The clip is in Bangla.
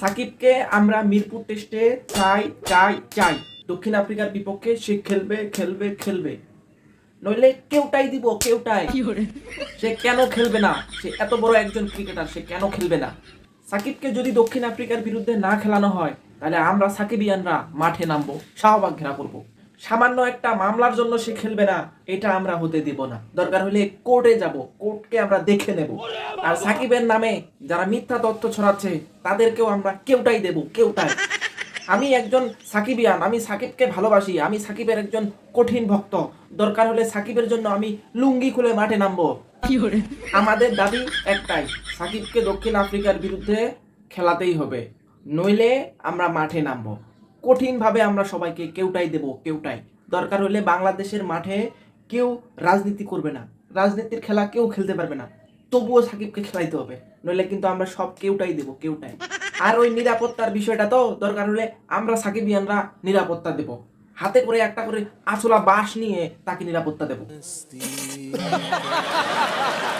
সাকিবকে আমরা মিরপুর টেস্টে চাই চাই চাই। দক্ষিণ আফ্রিকার বিপক্ষে সে খেলবে খেলবে খেলবে। নইলে কেউটাই দিব কেউটাই। সে কেন খেলবে না? সে এত বড় একজন ক্রিকেটার সে কেন খেলবে না? সাকিবকে যদি দক্ষিণ আফ্রিকার বিরুদ্ধে না খেলানো হয় তাহলে আমরা সাকিবিয়ানরা মাঠে নামবো শাহবাগ ঘেরা করব। সামান্য একটা মামলার জন্য সে খেলবে না এটা আমরা হতে দিব না। দরকার হলে কোর্টে যাব কোর্টকে আমরা দেখে নেব। আর সাকিবের নামে যারা মিথ্যা তথ্য ছড়াচ্ছে তাদেরকেও আমরা কেউটাই দেব কেউটাই। আমি একজন সাকিবিয়ান আমি সাকিবকে ভালোবাসি আমি সাকিবের একজন কঠিন ভক্ত। দরকার হলে সাকিবের জন্য আমি লুঙ্গি খুলে মাঠে নামবো। আমাদের দাবি একটাই সাকিবকে দক্ষিণ আফ্রিকার বিরুদ্ধে খেলাতেই হবে নইলে আমরা মাঠে নামবো। কঠিনভাবে আমরা সবাইকে কেউটাই দেব, কেউটাই। দরকার হলে বাংলাদেশের মাঠে কেউ রাজনীতি করবে না। রাজনীতির খেলা কেউ খেলতে পারবে না। তবুও সাকিবকে খেলাইতে হবে। নইলে কিন্তু আমরা সব কেউটাই দেব, কেউটাই। আর ওই নিরাপত্তার বিষয়টা তো দরকার হলে আমরা সাকিবিয়ানরা নিরাপত্তা দেব। হাতে করে একটা করে আসলা বাঁশ নিয়ে তাকে নিরাপত্তা দেব।